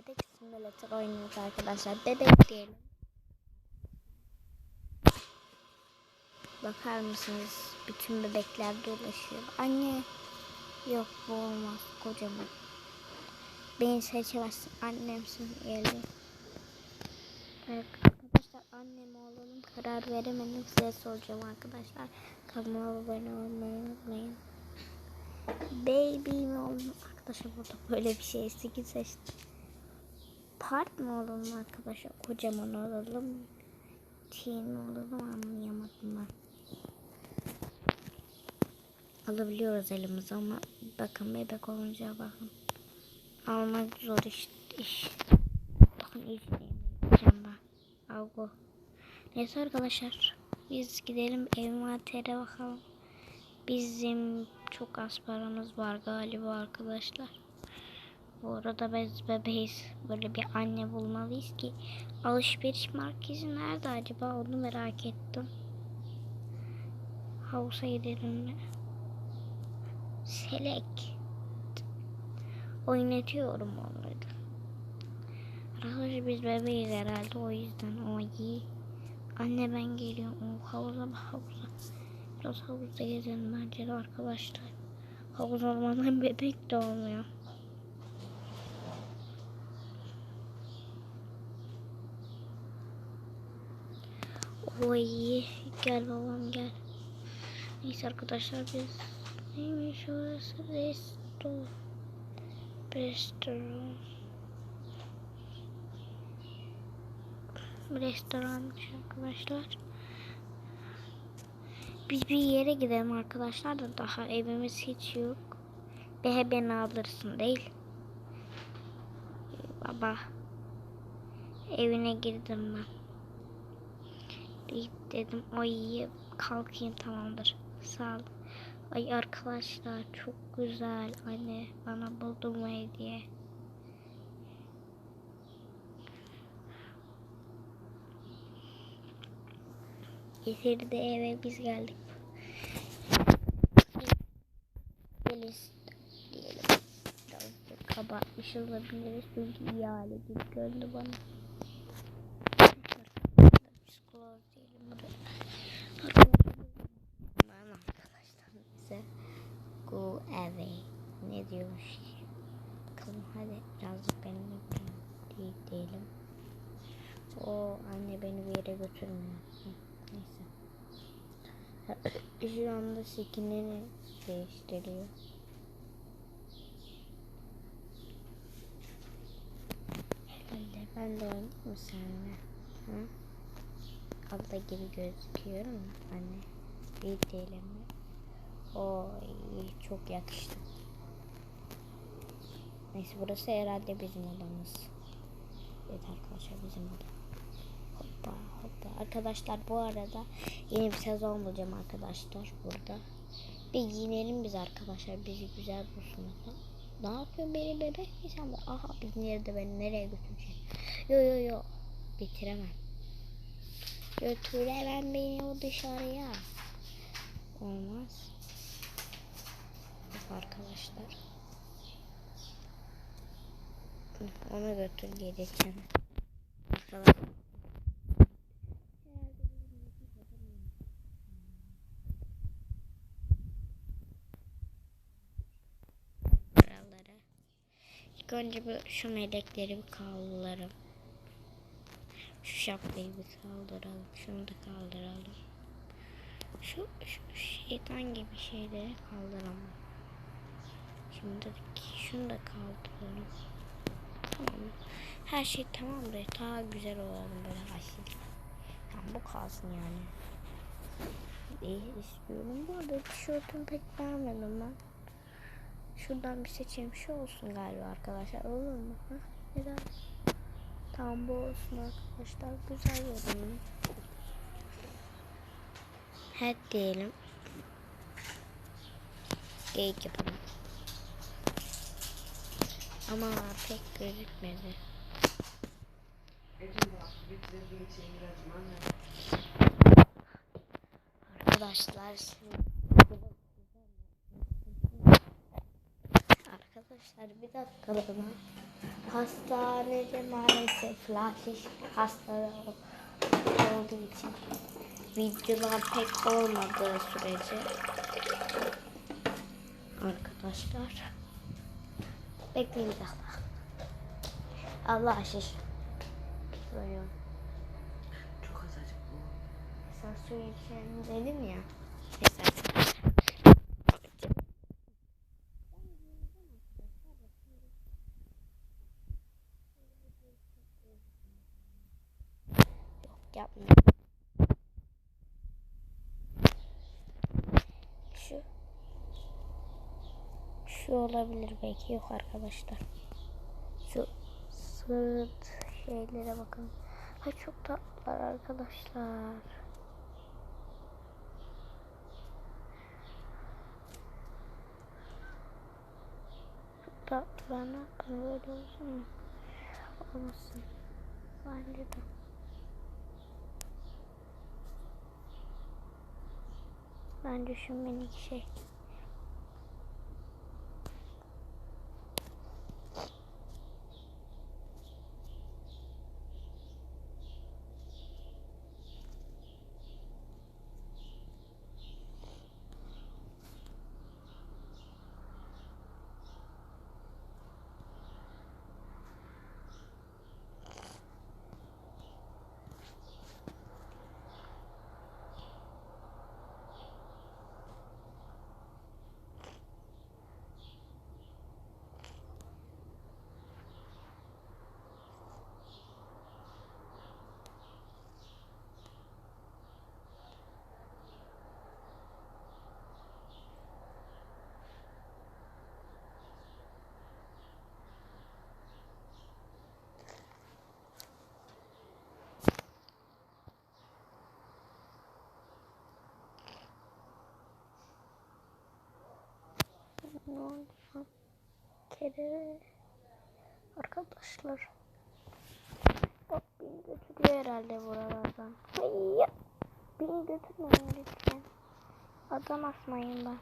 bebek simülatör oynuyoruz arkadaşlar. Bebek diyelim. Bakar mısınız? Bütün bebekler dolaşıyor. Anne. Yok bu olmaz. Kocaman. Beni seçemezsin. Annemsin. Evet, arkadaşlar annem olalım. Karar veremedim. Size soracağım arkadaşlar. Kanalıma abone olmayı unutmayın. Baby mi olalım? Arkadaşlar burada böyle bir şey. 8 seçtim. Part mı olalım arkadaşlar? Kocaman olalım. Teen mi olalım anlayamadım ben. Alabiliyoruz elimize ama bakın bebek olunca bakın. Almak zor iş. iş. Bakın izleyemeyeceğim ben. Al bu. Neyse arkadaşlar. Biz gidelim envantere bakalım. Bizim çok az paramız var galiba arkadaşlar. Bu arada biz bebeğiz. Böyle bir anne bulmalıyız ki. Alışveriş merkezi nerede acaba onu merak ettim. Havuza gidelim mi? Selek. Oynatıyorum onları. Arkadaşlar biz bebeğiz herhalde o yüzden o iyi. Anne ben geliyorum. O havuza bak havuza. Biraz havuzda gezelim bence de arkadaşlar. Havuz olmadan bebek de olmuyor. Oy gel babam gel. Neyse arkadaşlar biz neymiş orası resto restoran restoranmış arkadaşlar. Biz bir yere gidelim arkadaşlar da daha evimiz hiç yok. Be beni alırsın değil. Baba. Evine girdim ben. Bir dedim ay kalkayım tamamdır. Sağ ol. Ay arkadaşlar çok güzel. Anne bana buldum hediye. Getirdi eve biz geldik. Deniz diyelim. Birazcık kabartmış olabiliriz çünkü iyi hale gibi göründü bana. Psikolog diyelim buraya. Aman arkadaşlar bize go away ne diyormuş ki? Bakalım hadi birazcık benimle değil diyelim. O anne beni bir yere götürmüyor. Neyse. Şu anda skinini değiştiriyor. Herhalde ben de oynayayım mı seninle? Hı? Abla gibi gözüküyorum anne? İyi değilim mi? Oy çok yakıştı. Neyse burası herhalde bizim odamız. Evet arkadaşlar bizim oda. Hoppa hoppa. Arkadaşlar bu arada yeni bir sezon bulacağım arkadaşlar burada. Bir giyinelim biz arkadaşlar. Bizi güzel bulsunlar. Ne yapıyorsun beni bebek mi sen? Aha bizim yerde beni nereye götüreceksin? Yo yo yo. Bitiremem. Götüremem beni o dışarıya. Olmaz. Yok arkadaşlar. Ona götür gelirken. Arkadaşlar. Önce bu şu melekleri bir kaldıralım. Şu şapkayı bir kaldıralım. Şunu da kaldıralım. Şu, şu şeytan gibi şeyleri kaldıralım. Şimdi şunu da kaldıralım. Tamam. Her şey tamamdır. Daha güzel olalım böyle asil. Yani bu kalsın yani. İyi istiyorum. Bu arada tişörtümü pek beğenmedim ben. Şuradan bir seçeyim. Şu olsun galiba arkadaşlar. Olur mu? Ha? Neden? Tamam bu olsun arkadaşlar. Güzel görünüyor. Head diyelim. Geyik yapalım. Ama pek gözükmedi. Arkadaşlar Arkadaşlar bir dakikalığına hastanede maalesef Latih hastalığı olduğu için videolar pek olmadığı sürece arkadaşlar bekleyin bir dakika. Allah aşkına. Böyle. Çok azıcık bu. Sen içelim dedim ya. Neyse. Yok yapmıyorum. Şu. Şu olabilir belki yok arkadaşlar. Şu sırt şeylere bakın. Ha çok tatlılar arkadaşlar. Çok tatlılar ne yapalım böyle olsun mu? Olmasın. Bence de. Bence şu minik şey. Ne oldu? Kere arkadaşlar. Bak beni götürüyor herhalde buralardan. Hayır. Beni götürmeyin lütfen. Adam asmayın ben.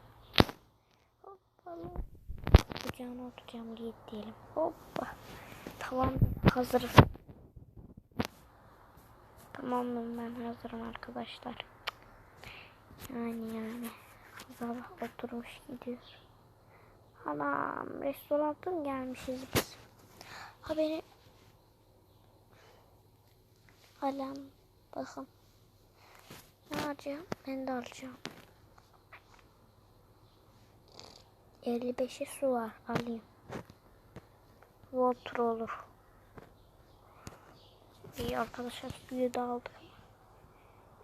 Hoppala. Kucağına oturacağım git diyelim. Hoppa. Tamam hazırım. Tamamım ben hazırım arkadaşlar. Yani yani. Sabah oturmuş gidiyor. Anam restorandan gelmişiz biz. Ha beni Alam bakın. Ne alacağım? Ben de alacağım. 55'i su var. Alayım. Water olur. İyi arkadaşlar suyu da aldık.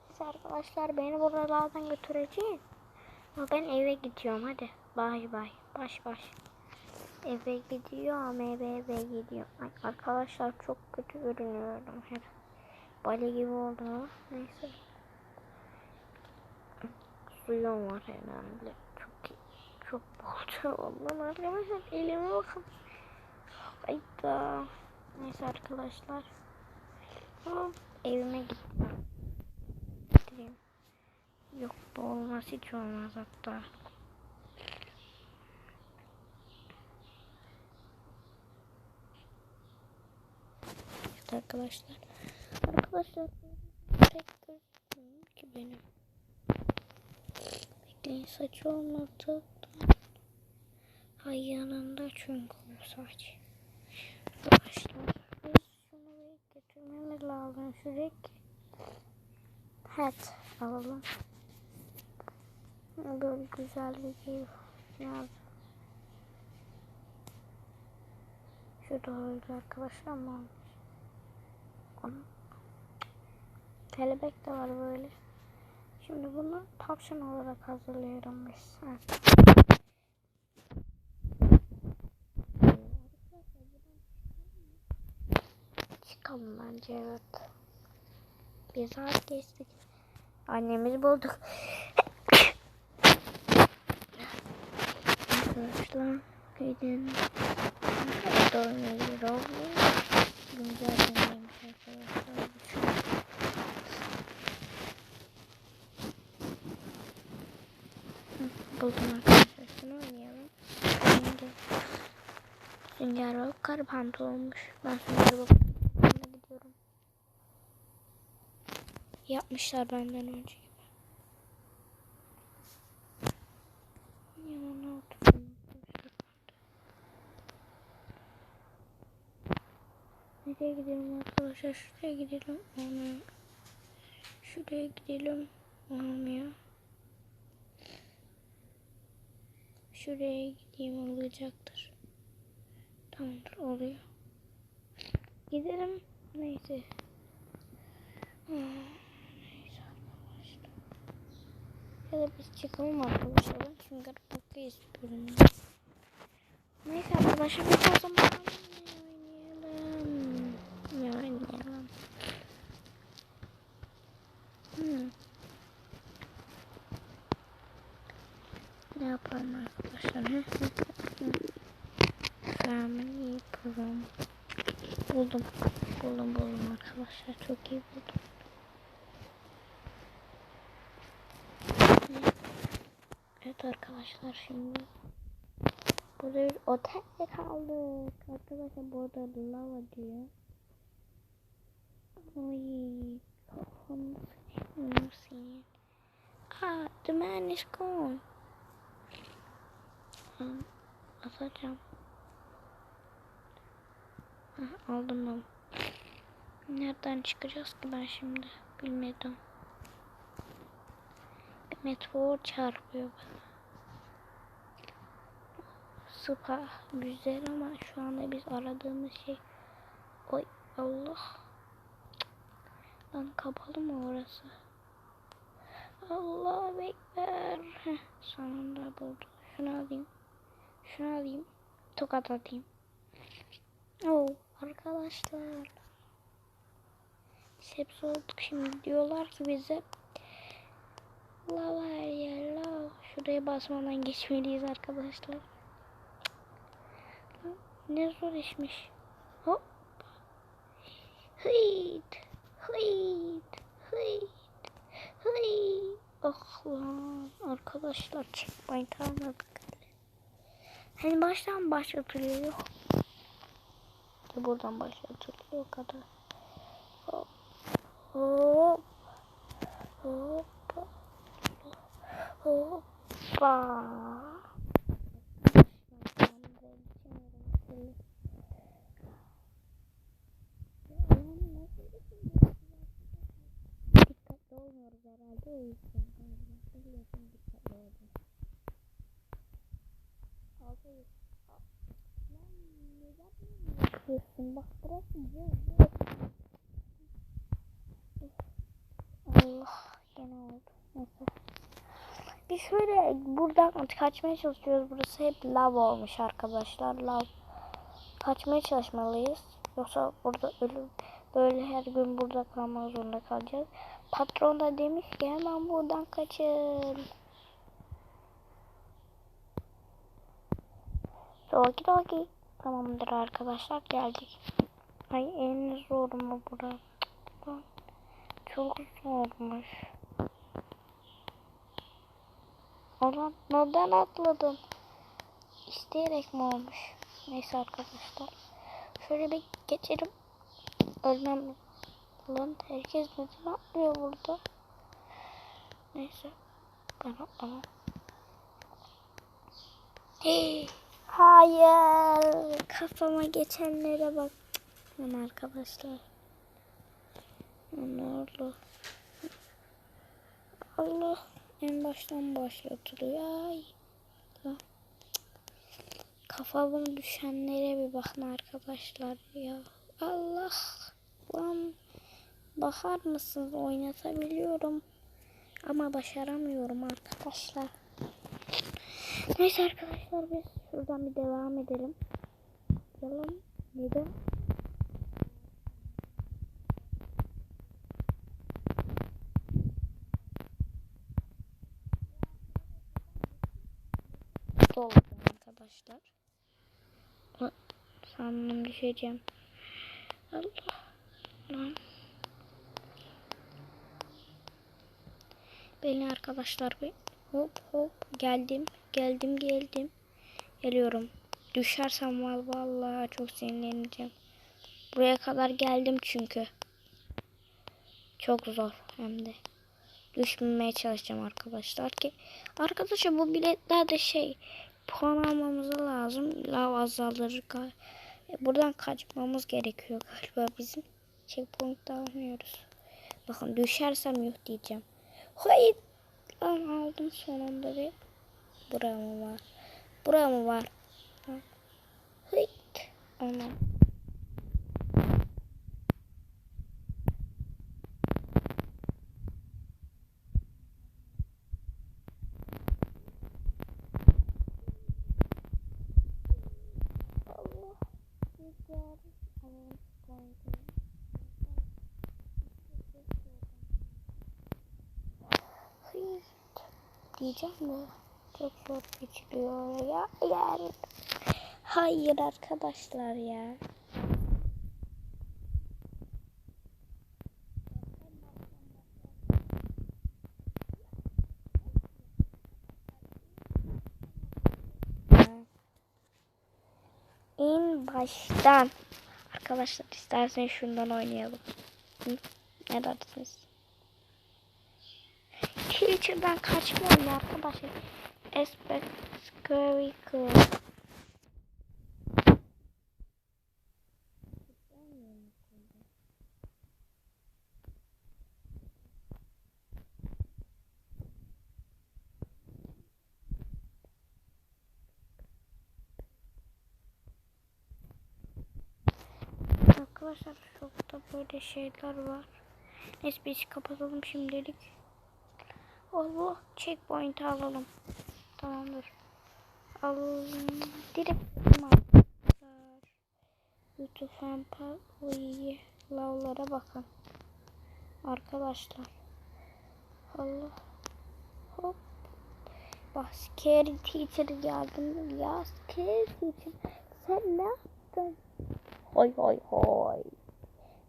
Neyse arkadaşlar beni buralardan götüreceğin. Ama ben eve gidiyorum hadi. Bay bay. Baş baş. Eve gidiyorum eve eve gidiyorum. Ay, arkadaşlar çok kötü görünüyorum. Her bale gibi oldum ama neyse. Suyum var herhalde. Çok iyi. Çok bolca ondan arkadaşlar elime bakın. Hayda. Neyse arkadaşlar. Tamam. Evime gittim. Yok bu olmaz hiç olmaz hatta. Arkadaşlar. Arkadaşlar pek gözükmüyor ki benim. Bekleyin saç olmadı. Ay yanında çünkü bu saç. Arkadaşlar biz şunu bir getirmemiz lazım sürekli. hat alalım. Böyle güzel bir şey lazım. Şu doğruydu arkadaşlar ama Onu. Kelebek de var böyle. Şimdi bunu tavşan olarak hazırlıyorum biz. Evet. Çıkalım bence evet. Bir saat geçtik. Annemizi bulduk. Arkadaşlar gidin. Roblox. Güncel arkadaşlar. Buldum arkadaşlar. Şunu oynayalım. Şimdi Sünger Bob karı pantolonmuş. Ben Sünger Bob'a gidiyorum. Yapmışlar benden önce. Nereye gidelim arkadaşlar? Şuraya gidelim. Onu şuraya gidelim. Olmuyor. Şuraya gideyim olacaktır. Tamamdır oluyor. Gidelim. Neyse. Hmm, Neyse arkadaşlar. Ya da biz çıkalım arkadaşlar. Çünkü bakı istiyorum. Neyse arkadaşlar biz o zaman oynayalım. Ne oynayalım? Hmm. Ne yapalım arkadaşlar? Hı, hı, hı. Family program. Buldum. Buldum buldum arkadaşlar. Çok iyi buldum. Evet arkadaşlar şimdi burada bir otelde kaldık. Arkadaşlar burada lava diyor. Ay kafamı sıkıyorum seni. Ah the man is gone. Atacağım. Hah, aldım ben. Nereden çıkacağız ki ben şimdi? Bilmedim. Bir meteor çarpıyor bana. Spa güzel ama şu anda biz aradığımız şey Oy Allah. Lan kapalı mı orası? Allah bekler. Sonunda buldum. Şunu alayım. Şunu alayım. Tokat atayım. Oo arkadaşlar. Hepsi olduk şimdi diyorlar ki bize Lav her yer lav. Şuraya basmadan geçmeliyiz arkadaşlar. Ne zor işmiş. Hop. Hıyt. Hıyt. Hıyt. Hıyt. Oh lan. Arkadaşlar çıkmayı tanıdık. Hani baştan başlatılıyor. Buradan başlatılıyor o kadar. Hop. Hop. Hoppa. Hoppa. Dikkatli olmuyoruz Allah yine oldu. Biz şöyle buradan kaçmaya çalışıyoruz. Burası hep lav olmuş arkadaşlar. Lav. Kaçmaya çalışmalıyız. Yoksa burada ölüm böyle her gün burada kalmak zorunda kalacağız. Patron da demiş ki hemen buradan kaçın. Doki doki. Tamamdır arkadaşlar geldik. Ay en zor mu burası? Çok zormuş. Ulan neden atladın? İsteyerek mi olmuş? Neyse arkadaşlar. Şöyle bir geçelim. Ölmem. Lan herkes neden atlıyor burada? Neyse. Ben atlamam. Hey, hayır. Kafama geçenlere bak. Lan arkadaşlar. Oldu? Allah en baştan başlatılıyor. Ay. Kafama düşenlere bir bakın arkadaşlar ya. Allah. Lan. Bakar mısınız? Oynatabiliyorum. Ama başaramıyorum arkadaşlar. Neyse arkadaşlar biz şuradan bir devam edelim. Yalan. Neden? Oldu arkadaşlar. Aa, Sandım düşeceğim. Allah. Lan. Beni arkadaşlar bir hop hop geldim geldim geldim geliyorum Düşersem vallahi çok sinirleneceğim. Buraya kadar geldim çünkü. Çok zor hem de. Düşmemeye çalışacağım arkadaşlar ki. Arkadaşlar bu biletlerde şey puan almamız lazım. Lav azalır. Buradan kaçmamız gerekiyor galiba bizim. Checkpoint almıyoruz. Bakın düşersem yok diyeceğim. Hayır. Lan aldım sonunda bir. Bura mı var? Bura mı var? Ha. Hıt. Anam. Allah. Hıt. Diyeceğim de çok zor geçiliyor ya. Yani. Hayır arkadaşlar ya. En baştan. Arkadaşlar isterseniz şundan oynayalım. Hı? Ne dersiniz? Teacher'dan kaçma oyunu arkadaşlar. Aspect Scary Arkadaşlar şokta böyle şeyler var. Neyse biz kapatalım şimdilik. Allah checkpoint alalım. Tamamdır. Alalım. Direkt. Lütfen Pavlo'yu lavlara bakın. Arkadaşlar. Allah. Hop. Bak scary teacher geldim. Ya scary teacher. Sen ne yaptın? Hoy hoy hoy.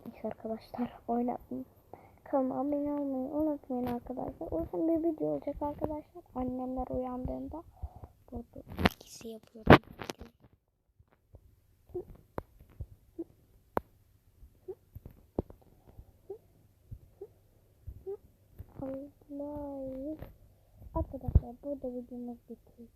Neyse arkadaşlar oynatmayayım. Kanalıma abone olmayı unutmayın arkadaşlar. Uzun bir video olacak arkadaşlar. Annemler uyandığında burada ikisi yapıyorum. Allah. Arkadaşlar burada videomuz bitiyor.